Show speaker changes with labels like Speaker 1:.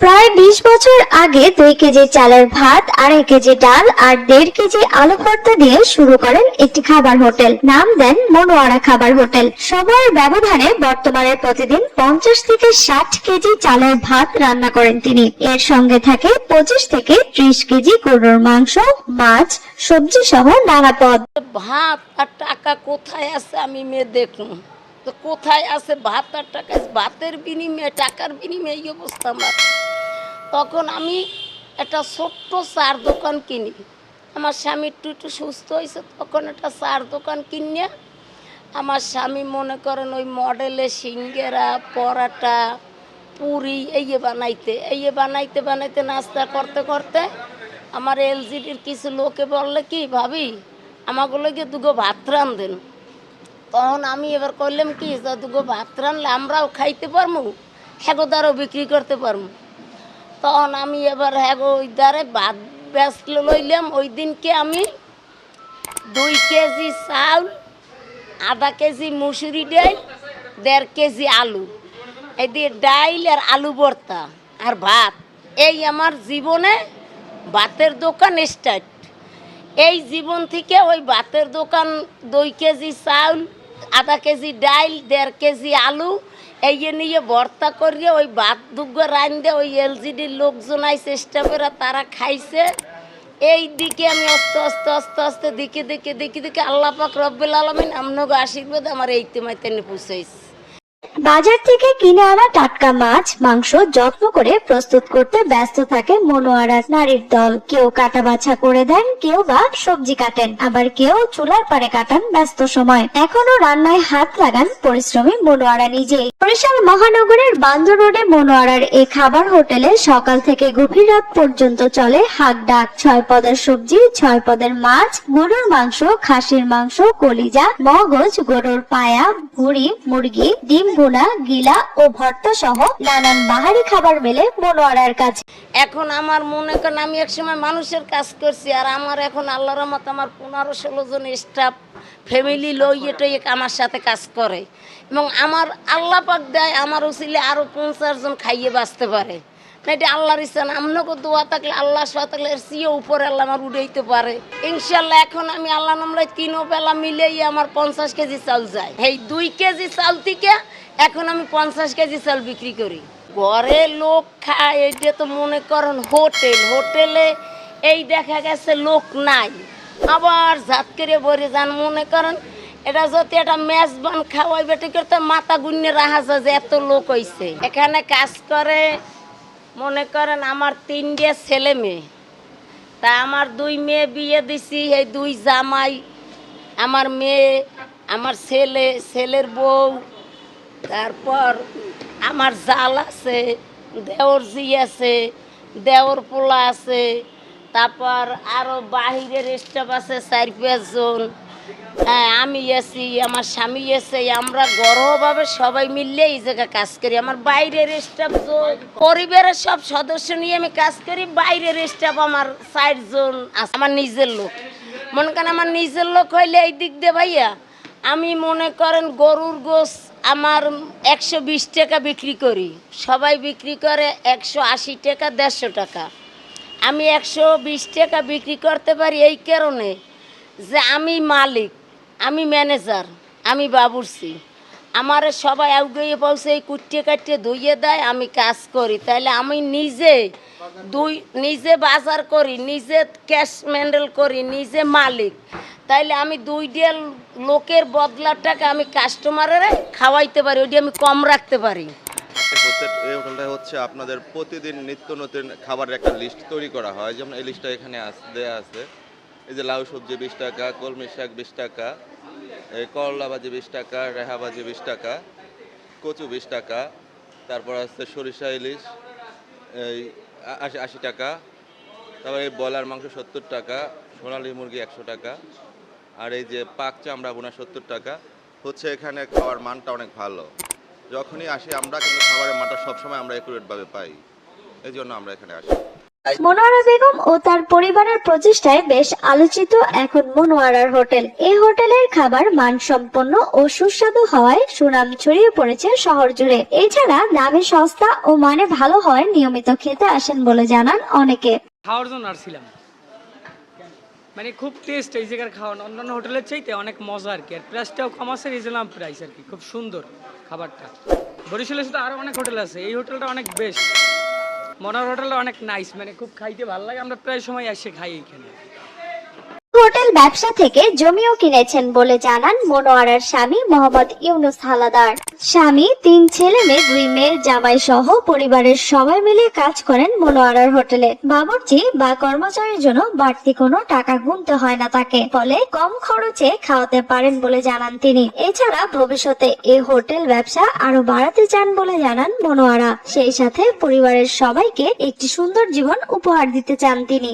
Speaker 1: প্রায় বিশ বছর আগে দুই কেজি চালের ভাত, আড়াই কেজি ডাল আর দেড় কেজি আলু ভর্তা দিয়ে শুরু করেন একটি খাবার হোটেল। নাম দেন মনোয়ারা খাবার হোটেল। সময়ের ব্যবধানে বর্তমানে প্রতিদিন পঞ্চাশ থেকে ষাট কেজি চালের ভাত রান্না করেন তিনি। এর সঙ্গে থাকে পঁচিশ থেকে ত্রিশ কেজি গরুর মাংস, মাছ, সবজি সহ নানা পদ।
Speaker 2: ভাত আর টাকা কোথায় আছে আমি মেয়ে দেখুন। তো কোথায় আছে ভাত আর টাকা? ভাতের বিনিময়ে, টাকার বিনিময়ে এই অবস্থা আমার। তখন আমি একটা ছোট্ট চার দোকান কিনি। আমার স্বামী একটু একটু সুস্থ হয়েছে, তখন একটা চার দোকান কিনে আমার স্বামী মনে করেন ওই মডেলে সিঙ্গেরা, পরাটা, পুরি, এই বানাইতে এই বানাইতে বানাইতে নাস্তা করতে করতে আমার এলজিডির কিছু লোকে বললে কি, ভাবি আমাগুলোকে দুগো ভাত রান্ধেন। তখন আমি এবার করলাম কি যে দুগো ভাত রানলে, আমরাও খাইতে পারব হ্যাগো দ্বারাও বিক্রি করতে পারব তখন আমি এবার হ্যাগো ওই দ্বারে ভাত ব্যস্ত লইলাম। ওই দিনকে আমি দুই কেজি চাউল, আধা কেজি মুসুরি ডাল, দেড় কেজি আলু। এই দিয়ে ডাইল আর আলু ভর্তা আর ভাত। এই আমার জীবনে ভাতের দোকান স্টার্ট এই জীবন থেকে ওই ভাতের দোকান দুই কেজি চাউল, আধা কেজি ডাইল, দেড় কেজি আলু, এই নিয়ে ভর্তা করিয়ে ওই ভাত দুগ্গ রান্ধে ওই এলজিডির লোকজন চেষ্টা করে তারা খাইছে। এই দিকে আমি আস্তে আস্তে আস্তে আস্তে, দিকে দিকে দিকে দিকে আল্লাহ পাক রব্বুল আলমিন আপনাকে আশীর্বাদ আমার এইতে মাইতে পৌঁছাইছে
Speaker 1: বাজার থেকে কিনে আনা টাটকা মাছ, মাংস যত্ন করে প্রস্তুত করতে ব্যস্ত থাকে মনোয়ারা নারীর দল। কেউ কাটা বাছা করে দেন, কেউ বা সবজি কাটেন, আবার কেউ চুলার পারে কাটান ব্যস্ত সময়। এখনও রান্নায় হাত লাগান পরিশ্রমী মনোয়ারা নিজেই। বরিশাল মহানগরের বান্দর রোডে মনোয়ারার এই খাবার হোটেলে সকাল থেকে গভীর রাত পর্যন্ত চলে হাক ডাক। ছয় পদের সবজি, ছয় পদের মাছ, গরুর মাংস, খাসির মাংস, কলিজা, মগজ, গরুর পায়া, ভুড়ি, মুরগি, ডিম ভুনা, গিলা ও ভর্তা সহ নানান বাহারি খাবার মেলে মনোয়ারার কাছে।
Speaker 2: এখন আমার মনে করেন, আমি একসময় মানুষের কাজ করছি, আর আমার এখন আল্লাহর রহমত আমার পনেরো ষোলো জন স্টাফ ফ্যামিলি লইয়ে টইয়ে আমার সাথে কাজ করে। এবং আমার আল্লাহ পাক দেয়, আমার উচিলে আরও পঞ্চাশ জন খাইয়ে বাঁচতে পারে। এটা আল্লাহর ইচ্ছা না দোয়া থাকলে, আল্লাহ সোয়া থাকলে এর চেয়ে উপরে আল্লাহ আমার উঠাইতে পারে। ইনশাল্লাহ এখন আমি আল্লাহ নামলাই তিন বেলা মিলেই আমার পঞ্চাশ কেজি চাল যায়। এই দুই কেজি চাল থেকে এখন আমি পঞ্চাশ কেজি চাল বিক্রি করি। ঘরে লোক খায় এটা তো মনে করেন হোটেল। হোটেলে এই দেখা গেছে লোক নাই। আবার জাত করে বলে যান, মনে করেন এটা যদি একটা মেজবান খাওয়াই বেটি করতে মাথা গুন্নে রাখা যায় যে এত লোক হইছে। এখানে কাজ করে, মনে করেন আমার তিনটে ছেলে মেয়ে। তা আমার দুই মেয়ে বিয়ে দিছি, এই দুই জামাই, আমার মেয়ে, আমার ছেলে, ছেলের বউ তারপর আমার জাল আছে, দেওর জি আছে, দেওর পোলা আছে, তারপর আরও বাহিরের স্টাফ আছে চার পাঁচজন হ্যাঁ আমি আছি, আমার স্বামী আছে, আমরা গর্বভাবে সবাই মিললে এই জায়গায় কাজ করি। আমার বাইরের স্টাফ পরিবারের সব সদস্য নিয়ে আমি কাজ করি, বাইরের স্টাফ আমার চারজন আছে, আমার নিজের লোক। মনে করেন আমার নিজের লোক হইলে এই দিক দিয়ে ভাইয়া, আমি মনে করেন গরুর গোস আমার একশো বিশ টাকা বিক্রি করি। সবাই বিক্রি করে একশো আশি টাকা, দেড়শো টাকা। আমি একশো বিশ টাকা বিক্রি করতে পারি এই কারণে যে আমি মালিক, আমি ম্যানেজার, আমি বাবুরসি আমার সবাই আউগিয়ে পৌঁছে কুটিয়ে কাটিয়ে ধুইয়ে দেয়, আমি কাজ করি। তাহলে আমি নিজে দুই, নিজে বাজার করি, নিজে ক্যাশ ম্যান্ডেল করি, নিজে মালিক। তাইলে আমি দুই দিয়ে লোকের বদলার টাকা আমি কাস্টমারের খাওয়াইতে পারি, ওইটি আমি কম রাখতে পারি।
Speaker 3: হোটেলটা হচ্ছে আপনাদের প্রতিদিন নিত্য নতুন খাবারের একটা লিস্ট তৈরি করা হয়। যেমন এই লিস্টটা এখানে দেয়া আছে। এই যে লাউ সবজি বিশ টাকা, কলমি শাক বিশ টাকা করলা ভাজি বিশ টাকা, রেহা ভাজি বিশ টাকা, কচু বিশ টাকা, তারপর আছে সরিষা ইলিশ, এই আশি আশি টাকা, তারপর ব্রয়লার মাংস সত্তর টাকা, সোনালী মুরগি একশো টাকা আর এই যে পাক চামড়া বোনা সত্তর টাকা হচ্ছে এখানে খাওয়ার মানটা অনেক ভালো। যখনই আসি আমরা কিন্তু খাবারের মানটা সবসময় আমরা একুরেটভাবে পাই। এই জন্য আমরা এখানে আসি।
Speaker 1: মনোয়ারা বেগম ও তার পরিবারের প্রচেষ্টায় বেশ আলোচিত এখন মনোয়ারার হোটেল। এই হোটেলের খাবার মানসম্পন্ন ও সুস্বাদু হওয়ায় সুনাম ছড়িয়ে পড়েছে শহর জুড়ে। এছাড়া দামে সস্তা ও মানে ভালো হয় নিয়মিত খেতে আসেন বলে জানান অনেকে।
Speaker 4: খাওয়ার জন্য আসছিলাম। মানে খুব টেস্ট এই জায়গার খাওয়ানো। অন্যান্য হোটেলের চাইতে অনেক মজা আর কি। আর প্রাইসটাও কম আছে রিজনাল প্রাইস আর কি। খুব সুন্দর খাবারটা। বরিশালে শুধু আরও অনেক হোটেল আছে। এই হোটেলটা অনেক বেস্ট মনার হোটেলটা অনেক নাইস মানে খুব খাইতে ভালো লাগে আমরা প্রায় সময় এসে খাই এইখানে।
Speaker 1: হোটেল ব্যবসা থেকে জমিও কিনেছেন বলে জানান মনোয়ারার স্বামী মোহাম্মদ ইউনুস হালাদার। স্বামী, তিন ছেলে মেয়ে, দুই মেয়ের জামাই সহ পরিবারের সবাই মিলে কাজ করেন মনোয়ারার হোটেলে। বাবুর্চি বা কর্মচারীর জন্য বাড়তি কোনো টাকা গুনতে হয় না তাকে। ফলে কম খরচে খাওয়াতে পারেন বলে জানান তিনি। এছাড়া ভবিষ্যতে এই হোটেল ব্যবসা আরও বাড়াতে চান বলে জানান মনোয়ারা। সেই সাথে পরিবারের সবাইকে একটি সুন্দর জীবন উপহার দিতে চান তিনি।